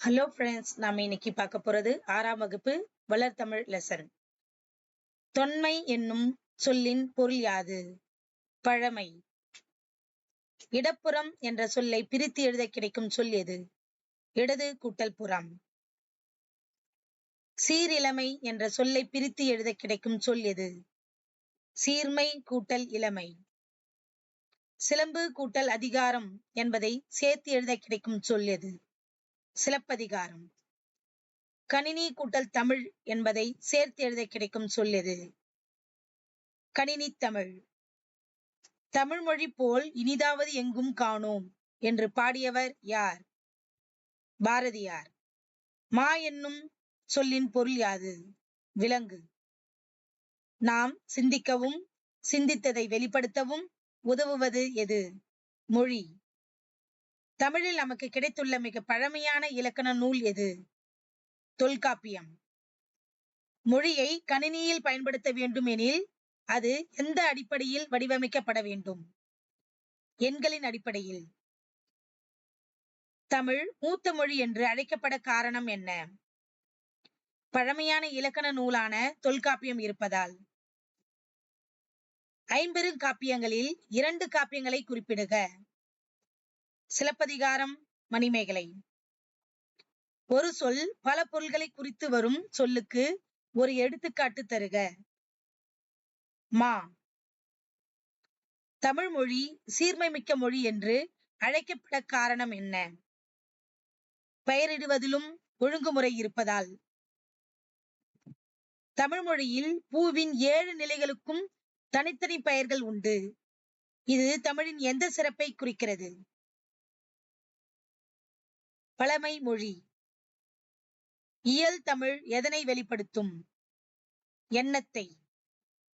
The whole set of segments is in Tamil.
ஹலோ ஃப்ரெண்ட்ஸ் நாம இன்னைக்கு பார்க்க போறது ஆறாம் வகுப்பு வளர்தமிழ் லெசன் தொன்மை என்னும் சொல்லின் பொருள் யாது? பழமை. இடப்புறம் என்ற சொல்லை பிரித்து எழுத கிடைக்கும் சொல் எது? இடது கூட்டல் புறம். சீரிழமை என்ற சொல்லை பிரித்து எழுத கிடைக்கும் சொல் எது? சீர்மை கூட்டல் இளமை. சிலம்பு கூட்டல் அதிகாரம் என்பதை சேர்த்து எழுத கிடைக்கும் சொல் எது? சிலப்பதிகாரம். கணினி கூட்டல் தமிழ் என்பதை சேர்த்து எழுத கிடைக்கும் சொல் எது? கணினி தமிழ். தமிழ் மொழி போல் இனிதாவது எங்கும் காணோம் என்று பாடியவர் யார்? பாரதியார். மா என்னும் சொல்லின் பொருள் யாது? விலங்கு. நாம் சிந்திக்கவும் சிந்தித்ததை வெளிப்படுத்தவும் உதவுவது எது? மொழி. தமிழில் நமக்கு கிடைத்துள்ள மிக பழமையான இலக்கண நூல் எது? தொல்காப்பியம். மொழியை கணினியில் பயன்படுத்த வேண்டும் எனில் அது எந்த அடிப்படையில் வடிவமைக்கப்பட வேண்டும்? எண்களின் அடிப்படையில். தமிழ் மூத்த மொழி என்று அழைக்கப்பட காரணம் என்ன? பழமையான இலக்கண நூலான தொல்காப்பியம் இருப்பதால். ஐம்பெரும் காப்பியங்களில் இரண்டு காப்பியங்களை குறிப்பிடுக. சிலப்பதிகாரம் மணிமேகலை. ஒரு சொல் பல பொருள்களை குறித்து வரும் சொல்லுக்கு ஒரு எடுத்துக்காட்டு தருக. மா. தமிழ் மொழி சீர்மை மிக்க மொழி என்று அழைக்கப்பட காரணம் என்ன? பெயரிடுவதிலும் ஒழுங்குமுறை இருப்பதால். தமிழ் மொழியில் பூவின் ஏழு நிலைகளுக்கும் தனித்தனி பெயர்கள் உண்டு. இது தமிழின் எந்த சிறப்பை குறிக்கிறது? பழமை மொழி. இயல் தமிழ் எதனை வெளிப்படுத்தும்? எண்ணத்தை.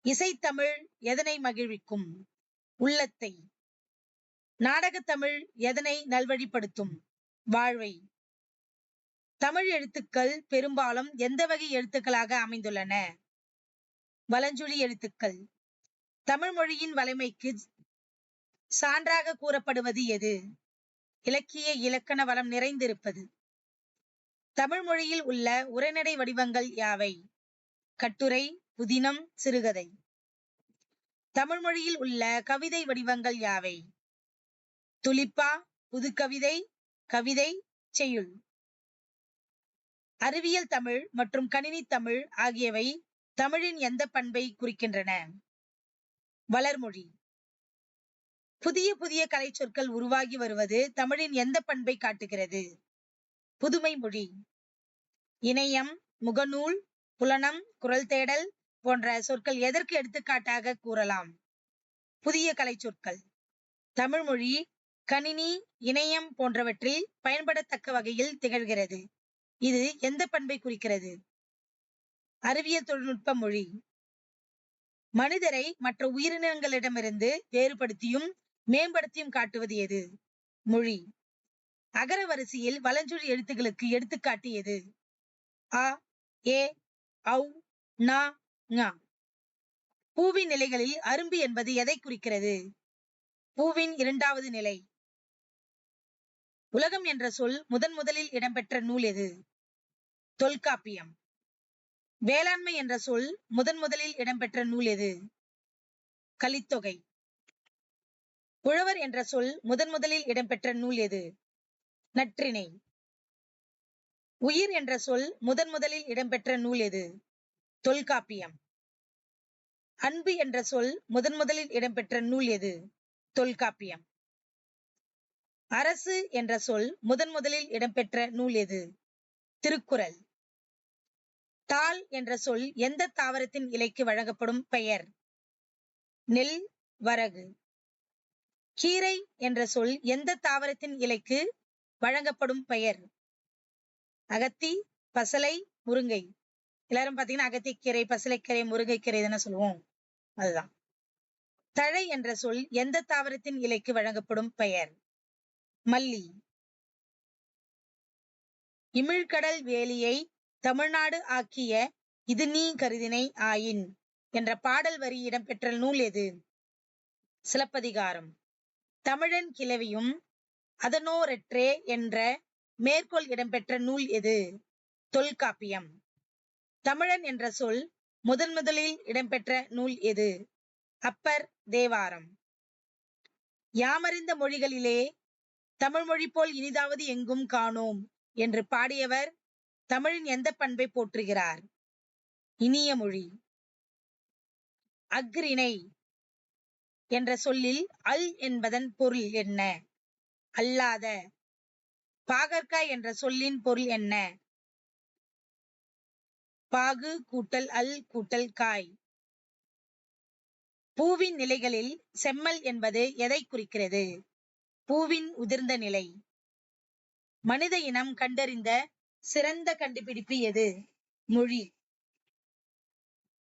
இசைத்தமிழ் எதனை மகிழ்விக்கும்? உள்ளத்தை. நாடகத்தமிழ் எதனை நல்வழிப்படுத்தும்? வாழ்வை. தமிழ் எழுத்துக்கள் பெரும்பாலும் எந்த வகை எழுத்துக்களாக அமைந்துள்ளன? வலஞ்சுழி எழுத்துக்கள். தமிழ் மொழியின் வலிமைக்கு சான்றாக கூறப்படுவது எது? இலக்கிய இலக்கண வளம் நிறைந்திருப்பது. தமிழ் மொழியில் உள்ள உரைநடை வடிவங்கள் யாவை? கட்டுரை புதினம் சிறுகதை. தமிழ் மொழியில் உள்ள கவிதை வடிவங்கள் யாவை? துலிப்பா புதுக்கவிதை கவிதை செய்யுள். அறிவியல் தமிழ் மற்றும் கணினி தமிழ் ஆகியவை தமிழின் எந்த பண்பை குறிக்கின்றன? வளர்மொழி. புதிய புதிய கலை சொற்கள் உருவாகி வருவது தமிழின் எந்த பண்பை காட்டுகிறது? புதுமை மொழி. இணையம் முகநூல் புலனம் குரல் தேடல் போன்ற சொற்கள் எதற்கு எடுத்துக்காட்டாக கூறலாம்? புதிய கலை சொற்கள் தமிழ் மொழி கணினி இணையம் போன்றவற்றில் பயன்படத்தக்க வகையில் திகழ்கிறது. இது எந்த பண்பை குறிக்கிறது? அறிவியல் தொழில்நுட்ப மொழி. மனிதரை மற்ற உயிரினங்களிடமிருந்து வேறுபடுத்தியும் மேம்படுத்தியும் காட்டுவது எது? மொழி. அகர வரிசையில் எழுத்துக்களுக்கு எழுத்துகளுக்கு எடுத்துக்காட்டு எது? அ ஏ ஔ நா ங பூவின் நிலைகளில் அரும்பு என்பது எதை குறிக்கிறது? பூவின் இரண்டாவது நிலை. உலகம் என்ற சொல் முதன் முதலில் இடம்பெற்ற நூல் எது? தொல்காப்பியம். வேளாண்மை என்ற சொல் முதன் முதலில் இடம்பெற்ற நூல் எது? கலித்தொகை. புலவர் என்ற சொல் முதன் முதலில் இடம்பெற்ற நூல் எது? நற்றிணை. உயிர் என்ற சொல் முதன் முதலில் இடம்பெற்ற நூல் எது? தொல்காப்பியம். அன்பு என்ற சொல் முதன் முதலில் இடம்பெற்ற நூல் எது? தொல்காப்பியம். அரசு என்ற சொல் முதன் முதலில் இடம்பெற்ற நூல் எது? திருக்குறள். தாள் என்ற சொல் எந்த தாவரத்தின் இலைக்கு வழங்கப்படும் பெயர்? நெல் வரகு. கீரை என்ற சொல் எந்த தாவரத்தின் இலைக்கு வழங்கப்படும் பெயர்? அகத்தி பசலை முருங்கை. எல்லாரும் பாத்தீங்கன்னா அகத்திக்கீரை பசலைக்கீரை முருங்கைக்கீரை தானே சொல்லுவோம். அதுதான். தழை என்ற சொல் எந்த தாவரத்தின் இலைக்கு வழங்கப்படும் பெயர்? மல்லி. இமிழ்கடல் வேலியை தமிழ்நாடு ஆக்கிய இது நீ கருதினை ஆயின் என்ற பாடல் வரி இடம்பெற்ற நூல் எது? சிலப்பதிகாரம். தமிழன் கிளவியும் அதனோரற்றே என்ற மேற்கோள் இடம்பெற்ற நூல் எது? தொல்காப்பியம். தமிழன் என்ற சொல் முதன் முதலில் இடம்பெற்ற நூல் எது? அப்பர் தேவாரம். யாமறிந்த மொழிகளிலே தமிழ் மொழி போல் இனிதாவது எங்கும் காணோம் என்று பாடியவர் தமிழின் எந்த பண்பை போற்றுகிறார்? இனிய மொழி. அஃறிணை. என்ற சொல்லில் அல் என்பதன் பொருள் என்ன? அல்லாத. பாகற்காய் என்ற சொல்லின் பொருள் என்ன? பாகு கூட்டல் அல் கூட்டல் காய். பூவின் நிலைகளில் செம்மல் என்பது எதை குறிக்கிறது? பூவின் உதிர்ந்த நிலை. மனித இனம் கண்டறிந்த சிறந்த கண்டுபிடிப்பு எது? மொழி.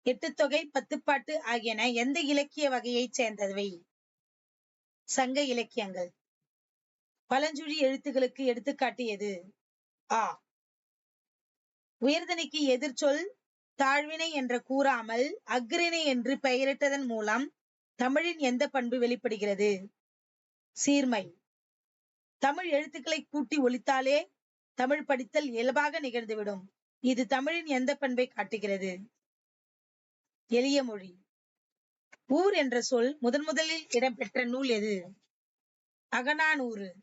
எட்டுத்தொகை பத்துப்பாட்டு ஆகியன எந்த இலக்கிய வகையைச் சேர்ந்தவை? சங்க இலக்கியங்கள். பழஞ்சுழி எழுத்துகளுக்கு எடுத்துக்காட்டு எது? ஆ. உயர்தனிக்கு எதிர்ச்சொல் தாழ்வினை என்று கூறாமல் அக்ரிணை என்று பெயரிட்டதன் மூலம் தமிழின் எந்த பண்பு வெளிப்படுகிறது? சீர்மை. தமிழ் எழுத்துக்களை கூட்டி ஒழித்தாலே தமிழ் படித்தல் இயல்பாக நிகழ்ந்துவிடும். இது தமிழின் எந்த பண்பை காட்டுகிறது? எளிய மொழி. ஊர் என்ற சொல் முதன் முதலில் இடம்பெற்ற நூல் எது? அகனானூறு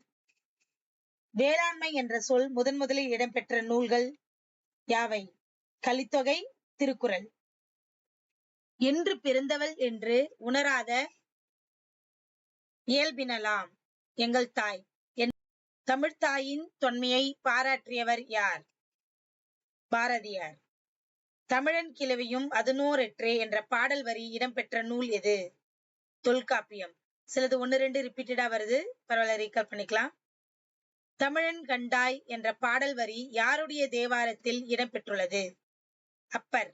வேளாண்மை என்ற சொல் முதன் முதலில் இடம்பெற்ற நூல்கள் யாவை? கலித்தொகை திருக்குறள். என்று பிறந்தவள் என்று உணராத இயல்பினலாம். எங்கள் தாய். என் தமிழ்த்தாயின் தொன்மையை பாராற்றியவர் யார்? பாரதியார். தமிழன் கிழவியும் அதனோரெற்றே என்ற பாடல் வரி இடம்பெற்ற நூல் எது? தொல்காப்பியம். சிலது ஒன்னு ரெண்டு ரிப்பீட்டடா வருது. பரவாயில்ல ரீகால் பண்ணிக்கலாம். தமிழன் கண்டாய் என்ற பாடல் வரி யாருடைய தேவாரத்தில் இடம்பெற்றுள்ளது? அப்பர்.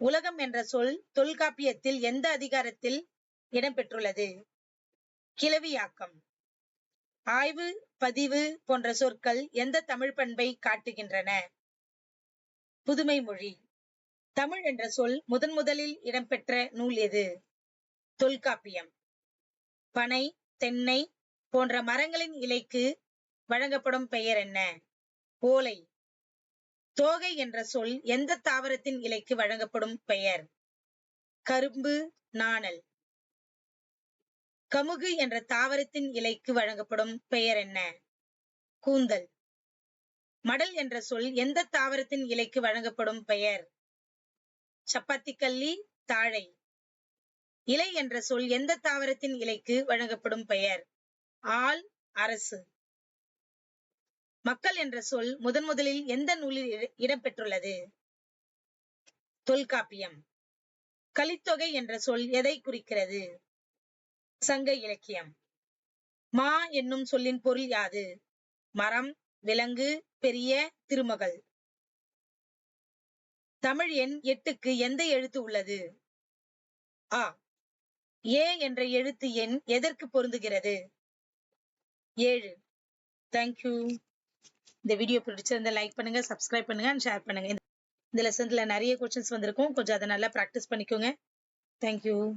உலகம் என்ற சொல் தொல்காப்பியத்தில் எந்த அதிகாரத்தில் இடம்பெற்றுள்ளது? கிளவியாக்கம் ஆய்வு பதிவு போன்ற சொற்கள் எந்த தமிழ் பண்பை காட்டுகின்றன? புதுமை மொழி. தமிழ் என்ற சொல் முதன் முதலில் இடம்பெற்ற நூல் எது? தொல்காப்பியம். பனை தென்னை போன்ற மரங்களின் இலைக்கு வழங்கப்படும் பெயர் என்ன? ஓலை. தோகை என்ற சொல் எந்த தாவரத்தின் இலைக்கு வழங்கப்படும் பெயர்? கரும்பு நாணல். கமுகு என்ற தாவரத்தின் இலைக்கு வழங்கப்படும் பெயர் என்ன? கூந்தல். மடல் என்ற சொல் எந்த தாவரத்தின் இலைக்கு வழங்கப்படும் பெயர்? சப்பாத்தி கல்லி தாழை. இலை என்ற சொல் எந்த தாவரத்தின் இலைக்கு வழங்கப்படும் பெயர்? ஆள் அரசு. மக்கள் என்ற சொல் முதன் முதலில் எந்த நூலில் இட- இடம்பெற்றுள்ளது? தொல்காப்பியம். கலித்தொகை என்ற சொல் எதை குறிக்கிறது? சங்க இலக்கியம். மா என்னும் சொல்லின் பொருள் யாது? மரம் விலங்கு பெரிய திருமகள். தமிழ் எண் எட்டுக்கு எந்த எழுத்து உள்ளது? ஆ. ஏ என்ற எழுத்து எண் எதற்கு பொருந்துகிறது? ஏழு. தேங்க்யூ இந்த வீடியோ பிடிச்சிருந்தா லைக் பண்ணுங்க சப்ஸ்கிரைப் பண்ணுங்க அண்ட் ஷேர் பண்ணுங்க. இந்த லெசன்ல நிறைய கொஸ்டின்ஸ் வந்திருக்கும். கொஞ்சம் அதை நல்லா ப்ராக்டிஸ் பண்ணிக்கோங்க. தேங்க்யூ